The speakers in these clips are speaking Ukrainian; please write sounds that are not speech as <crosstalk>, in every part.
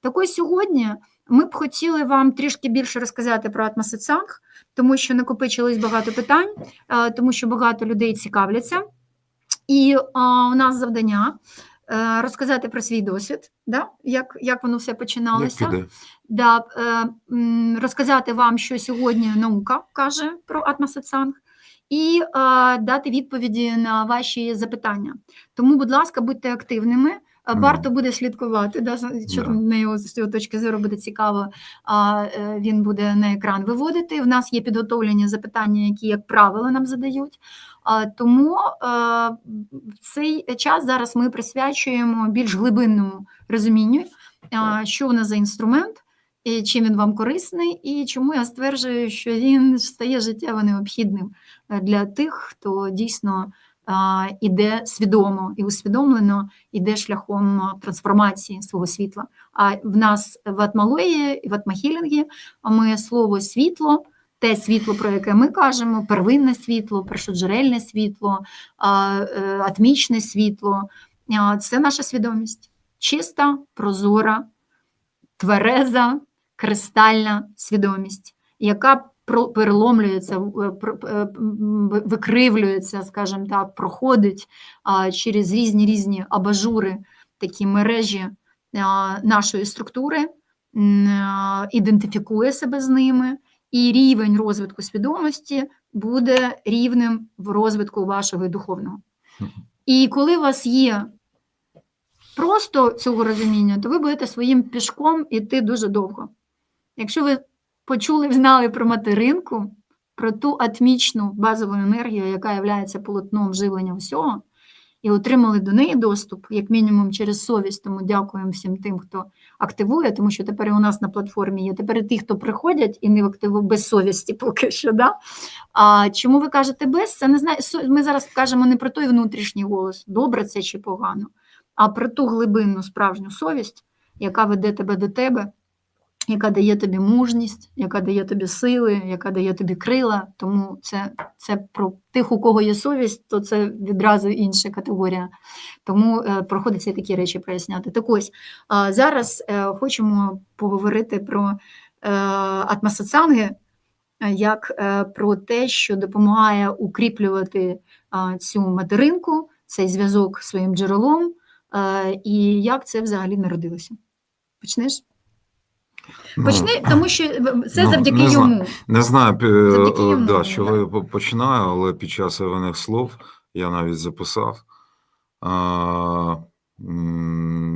Так ось сьогодні ми б хотіли вам трішки більше розказати про атмосоцанг, тому що накопичилось багато питань, е, тому що багато людей цікавляться. І а, у нас завдання е, розказати про свій досвід, да? як, як воно все починалося. Да, е, розказати вам, що сьогодні наука каже про атмосоцанг, і е, дати відповіді на ваші запитання. Тому, будь ласка, будьте активними. Е. Варто буде слідкувати, да, що Да. там на його з його точки зору буде цікаво. А е, він буде на екран виводити. В нас є підготовлені запитання, які, як правило, нам задають. Тому е, в цей час зараз ми присвячуємо більш глибинному розумінню, що в нас за інструмент, і чим він вам корисний, і чому я стверджую, що він стає життєво необхідним е, для тих, хто дійсно іде свідомо і усвідомлено іде шляхом трансформації свого світла. А в нас в атмології і в атмахілінгі ми слово світло. Те світло, про яке ми кажемо, первинне світло, першоджерельне світло, е, атмічне світло це наша свідомість. Чиста, прозора, твереза, кристальна свідомість, яка переломлюється, е, е, викривлюється, скажімо так, проходить через різні різні абажури, такі мережі нашої структури, ідентифікує себе з ними, і рівень розвитку свідомості буде рівнем в розвитку вашого духовного. І коли у вас є просто цього розуміння, то ви будете своїм пішком іти дуже довго. Якщо ви почули, знали про материнку, про ту атмічну базову енергію, яка є полотном живлення всього, і отримали до неї доступ, як мінімум через совість. Тому дякуємо всім тим, хто активує, тому що тепер у нас на платформі є тепер ті, хто приходять і не активують без совісті поки що. Да? А чому ви кажете без? Це не знаю. Ми зараз кажемо не про той внутрішній голос, добре це чи погано, а про ту глибинну справжню совість, яка веде тебе до тебе, яка дає тобі мужність, яка дає тобі сили, яка дає тобі крила. Тому це, це про тих, у кого є совість, то це відразу інша категорія. Тому е, проходиться такі речі проясняти. Так ось а, зараз е, хочемо поговорити про е, атмосоцанги, е, як е, про те, що допомагає укріплювати а, цю материнку, цей зв'язок своїм джерелом, е, і як це взагалі народилося. Почнеш? Ну, <clears throat> тому що в- це ну, завдяки не знаю. йому. Не знаю, пі- Завдяки е, йому, да, що да. ви починаю, але під час іваних слов я навіть записав. А,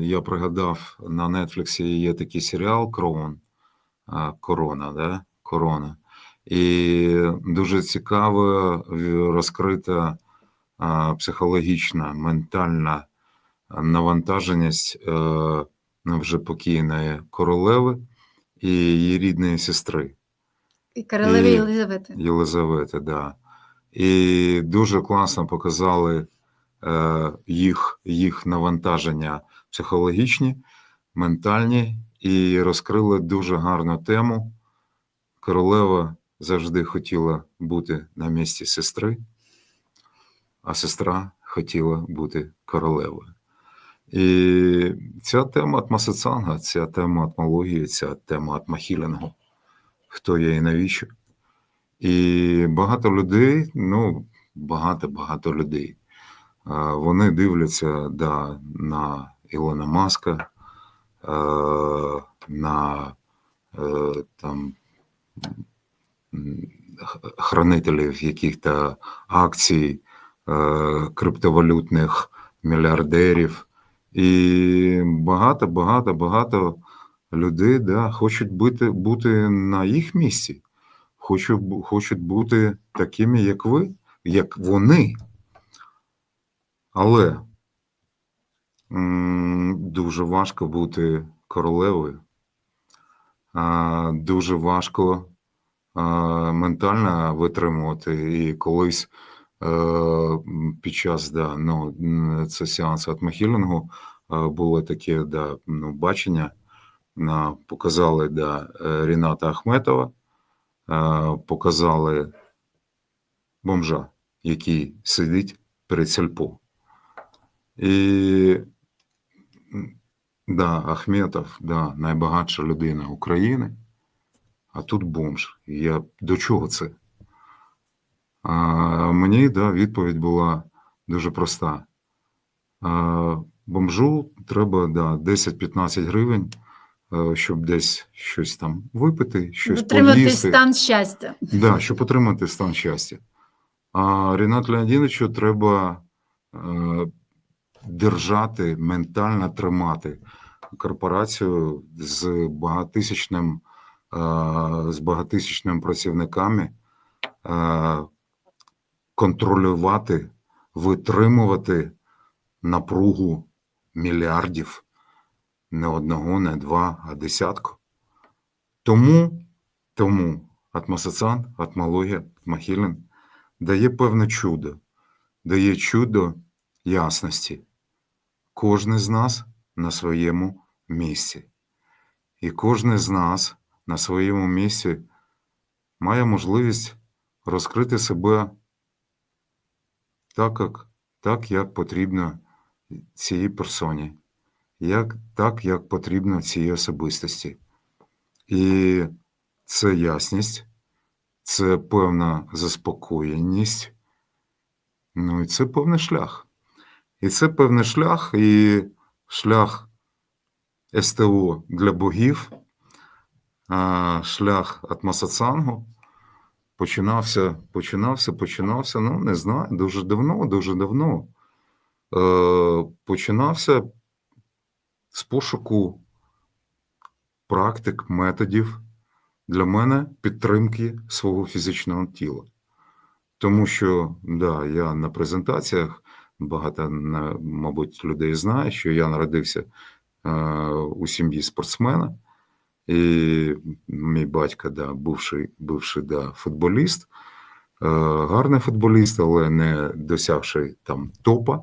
я пригадав, на Нетфліксі є такий серіал Крон. Корона, да? Корона. І дуже цікаво розкрита психологічна, ментальна навантаженість е, ну, вже покійної королеви і її рідної сестри. І королеві І- Єлизавети. Єлизавети, да. І дуже класно показали е, їх, їх навантаження психологічні, ментальні, і розкрили дуже гарну тему. Королева завжди хотіла бути на місці сестри, а сестра хотіла бути королевою. І ця тема атмосоцанга, ця тема атмології, ця тема атмахілінгу. Хто є і навіщо? І багато людей, ну, багато-багато людей, вони дивляться да, на Ілона Маска, е, на е, там, хранителів яких-то акцій, е, криптовалютних мільярдерів. І багато, багато, багато людей да, хочуть бути, бути на їх місці хочуть, хочуть бути такими, як ви, як вони. Але дуже важко бути королевою. Дуже важко ментально витримувати. І колись під час да, ну, це сеансу атмохілінгу е, було таке да, ну, бачення. Показали да, е, Ріната Ахметова е, показали бомжа, який сидить перед сільпо. І Да, Ахметов, да, найбагатша людина України, а тут бомж. Я до чого це? А, мені да, відповідь була дуже проста. А, бомжу треба да, 10-15 гривень, е, щоб десь щось там випити, щось Дотримати поїсти. стан щастя. Да, щоб отримати стан щастя. А Рінату Леонідовичу треба е, держати, ментально тримати корпорацію з багатисячним, е, з багатисячними працівниками, е, контролювати, витримувати напругу мільярдів не одного, не два, а десятку. Тому, тому Атмосоцан, атмологія, Атмахілін дає певне чудо, дає чудо ясності. Кожен з нас на своєму місці. І кожен з нас на своєму місці має можливість розкрити себе так, як, так, як потрібно цій персоні, як, так, як потрібно цій особистості. І це ясність, це певна заспокоєність, ну і це певний шлях. І це певний шлях, і шлях СТО для богів, шлях Атмасацангу починався, починався, починався, ну не знаю, дуже давно, дуже давно. Е, починався з пошуку практик, методів для мене підтримки свого фізичного тіла. Тому що, да, я на презентаціях багато, мабуть, людей знає, що я народився е, у сім'ї спортсмена, і мій батько, да, бувший, бувший да, футболіст, е, гарний футболіст, але не досягший там топа.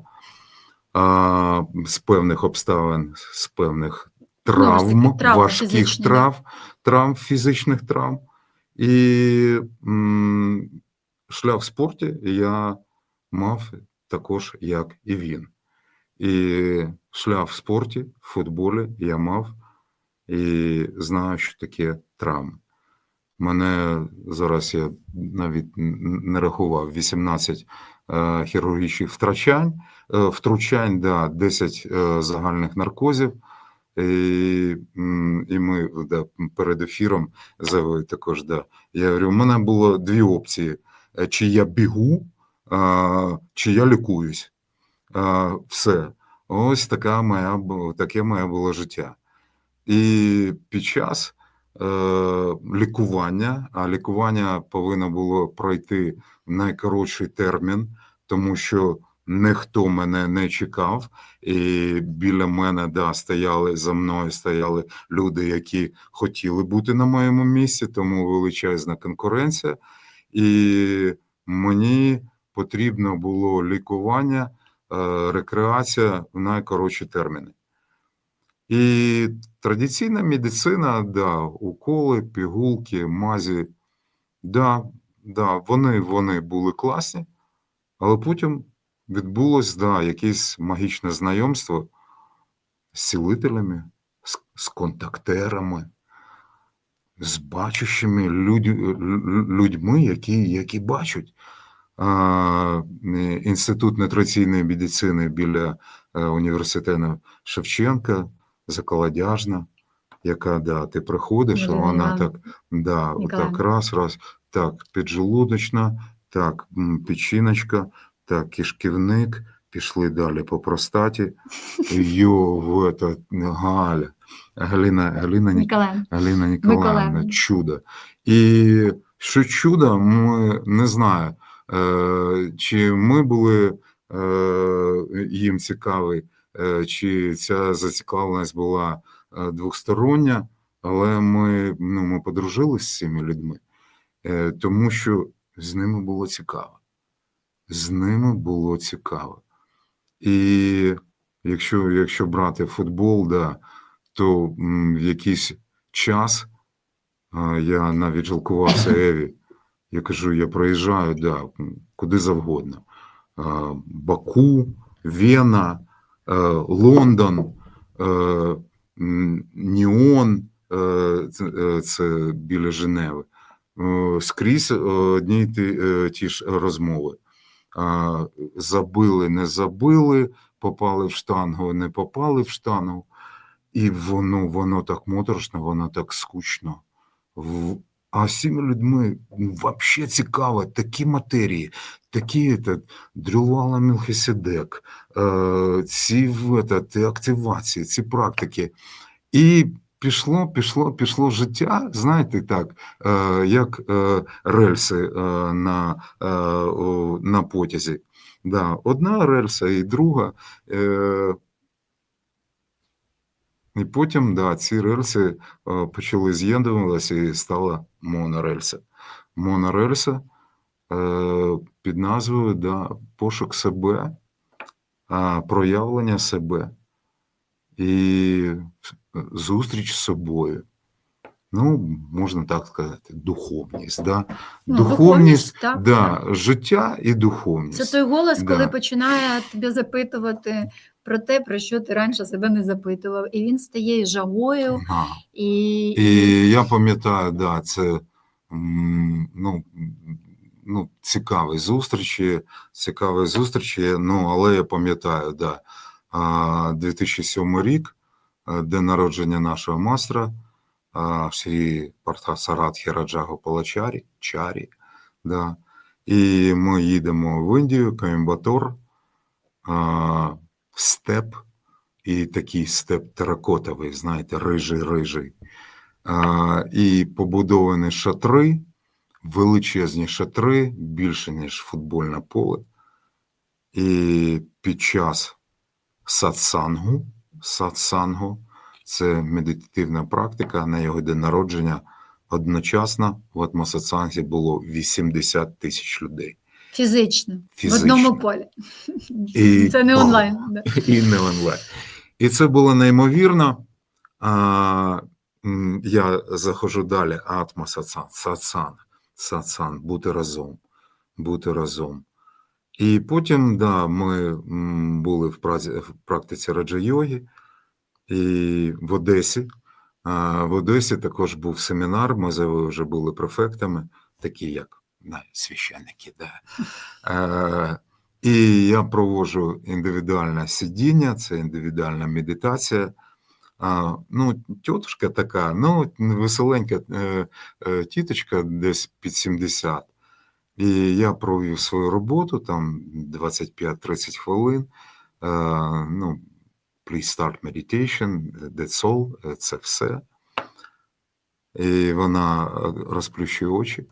А, з певних обставин, з певних Ну, травм, важких фізичні, трав, травм, фізичних травм. І м, шлях в спорті я мав також, як і він. І шлях в спорті, в футболі я мав і знаю, що таке травми. Мене зараз я навіть не рахував 18 е, хірургічних втрачань, е, втручань, да, 10 е, загальних наркозів. І, і ми да, перед ефіром заявили також, да. Я говорю, у мене було дві опції: Е, чи я бігу, а, чи я лікуюсь. А, все. Ось така моя, таке моє було життя. І під час е, лікування, а лікування повинно було пройти в найкоротший термін, тому що ніхто мене не чекав, і біля мене да, стояли за мною стояли люди, які хотіли бути на моєму місці, тому величезна конкуренція. І мені потрібно було лікування, е, рекреація в найкоротші терміни. І традиційна медицина, да, уколи, пігулки, мазі, да, да, вони, вони були класні, але потім відбулось да, якесь магічне знайомство з цілителями, з, з контактерами, з бачущими людь, людьми, які, які бачать. Е, Інститут нутриційної медицини біля е, університету Шевченка, заколодяжна, яка, да, ти приходиш, а вона так, да, так раз, раз, так, піджелудочна, так, печіночка, так, кишківник, пішли далі по простаті. <laughs> Йо, в это, Галя, Галина, Галина, Нік- Ніколаєв. Ніколаївна, чудо. І що чудо, ми не знаю, е, чи ми були е, їм цікаві, чи ця зацікавленість була е, двостороння, але ми, ну, ми подружилися з цими людьми, е, тому що з ними було цікаво. З ними було цікаво. І якщо, якщо брати футбол, да, то в якийсь час я навіть жалкувався Еві. Я кажу, я проїжджаю да, куди завгодно. Баку, Вена, е, Лондон. е, Ніон, е, це, е, біля Женеви. Е, Скрізь е, одні ті, е, ж розмови. Забили, не забили, попали в штангу, не попали в штангу. І воно, воно так моторошно, воно так скучно. А цими людьми взагалі цікаво, такі матерії, такі та, дрювала Мелхиседек, е, ці та, активації, ці практики. І пішло, пішло, пішло життя, знаєте, так, е, як е, рельси на, на потязі. Да, одна рельса і друга. І потім, да, ці рельси почали з'єднуватися і стала монорельса. Монорельса під назвою да, пошук себе, проявлення себе і зустріч з собою. Ну, можна так сказати, духовність. Да? Ну, духовність, так. да, життя і духовність. Це той голос, коли починає тебе запитувати про те, про що ти раніше себе не запитував. І він стає жагою, Ага. і, І я пам'ятаю, да, це ну, ну, цікаві зустрічі, цікаві зустрічі. Ну, але я пам'ятаю, да, 2007 рік, день народження нашого майстра, Шрі Партасарат Хіраджаго Палачарі, Чарі. Да. І ми їдемо в Індію, Камімбатор, степ, і такий степ теракотовий, знаєте, рижий, рижий. І побудовані шатри, величезні шатри, більше, ніж футбольне поле. І під час сатсангу, сатсангу це медитативна практика на його день народження. Одночасно в атмосатсангі було 80 тисяч людей. фізично, Фізично. в одному полі. І- <laughs> Це не онлайн. Да. і не онлайн. І це було неймовірно. А, я заходжу далі. Атма сатсан, сатсан, бути разом, бути разом. І потім, да, ми були в, празі, в практиці раджа-йоги і в Одесі. В Одесі також був семінар, ми вже були префектами, такі як да, священники. Да. І я проводжу індивідуальне сидіння, це індивідуальна медитація. А, ну, тітушка така, ну, веселенька е, е, тіточка десь під 70. І я провів свою роботу там 25-30 хвилин. Е, ну, please start meditation, that's all, е, це все. І вона е, розплющує очі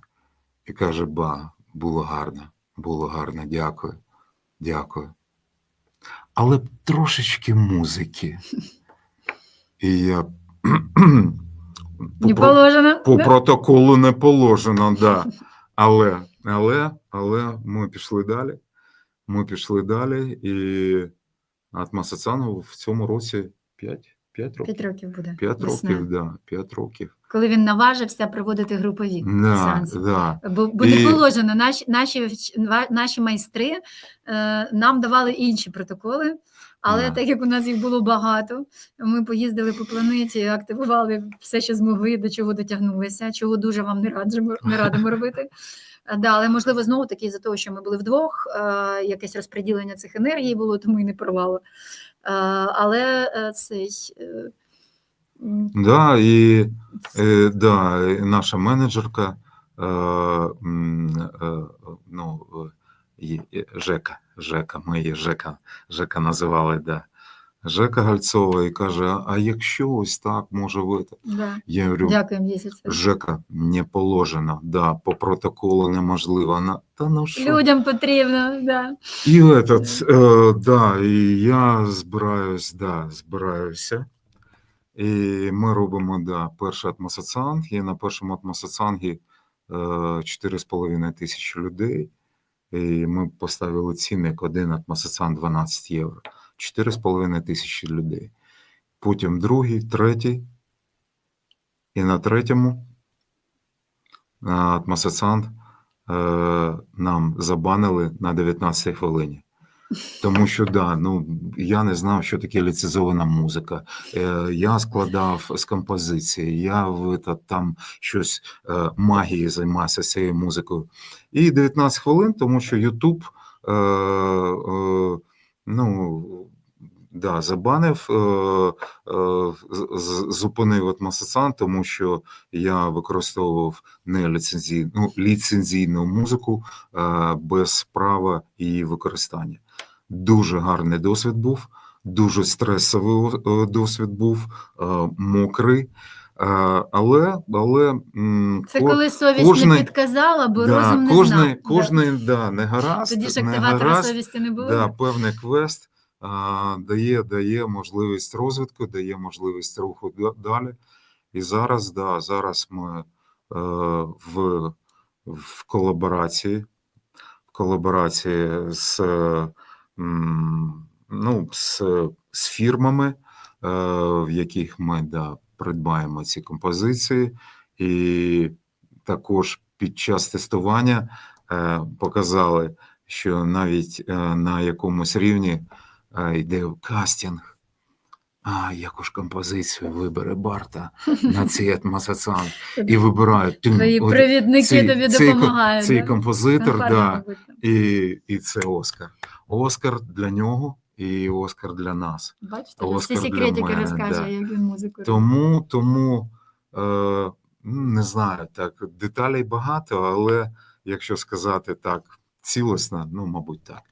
і каже: Ба, було гарно, було гарно, дякую, дякую. Але трошечки музики. <laughs> І я <clears throat> Не по, положено. по да? протоколу не положено, да. Але, але, але ми пішли далі. Ми пішли далі, і Атма Сацангу в цьому році 5, 5 років. П'ять років буде. 5 весною. років, да, 5 років. Коли він наважився проводити групові Да, сеанси. да. Бо буде І- положено, наші, наші, наші майстри е, нам давали інші протоколи, але Да. так як у нас їх було багато, ми поїздили по планеті, активували все, що змогли, до чого дотягнулися, чого дуже вам не раджимо, не радимо робити. Да, але можливо знову таки за того, що ми були вдвох, е, якесь розподілення цих енергій було, тому і не порвало. Е, але е, цей. Да, і да, наша менеджерка, е, е, ну, Жека, Жека, ми її Жека, Жека називали, да. Жека Гальцова і каже: а якщо ось так може бути? да. Я говорю, Єсіце. Жека, не положено, да, по протоколу неможливо. Вона, та ну що? Людям потрібно, да. І этот, е, да, і я збираюсь, да, збираюся. І ми робимо да, перший атмосацанг. І на першому атмосацангі е, 4,5 тисячі людей. І ми поставили цінник один атмосацан 12 євро. 4,5 тисячі людей. Потім другий, третій. І на третьому атмосацанг е, нам забанили на 19 хвилині. Тому що да, ну я не знав, що таке ліцензована музика. Е, я складав з композиції, я в та- там щось е, магії займався цією музикою. І 19 хвилин, тому що Ютуб е, е, ну, да, забанив, е, е, зупинив атмосасан, тому що я використовував не ліцензійну, ну, ліцензійну музику е, без права її використання. Дуже гарний досвід був, дуже стресовий е, досвід був, е, мокрий. Е, Але, але Це ко- коли совість кожний- не підказала, бо розум не кожний, знав. кожний да, не гаразд, Тоді ж активатора совісті не було. да, певний квест а, дає, дає можливість розвитку, дає можливість руху далі. І зараз, да, зараз ми е, в, в колаборації, в колаборації з, ну, з, з фірмами, е, в яких ми да, придбаємо ці композиції, і також під час тестування е, показали, що навіть е, на якомусь рівні йде кастинг. А, яку ж композицію вибере Барта на цей атмосасан і вибирають Твої провідники тобі допомагають. Цей композитор, да, і, і це Оскар. Оскар для нього і Оскар для нас. Бачите, Оскар всі секретики розкаже, да. як він музику. Тому, тому е, не знаю, так, деталей багато, але якщо сказати так цілісно, ну, мабуть, так.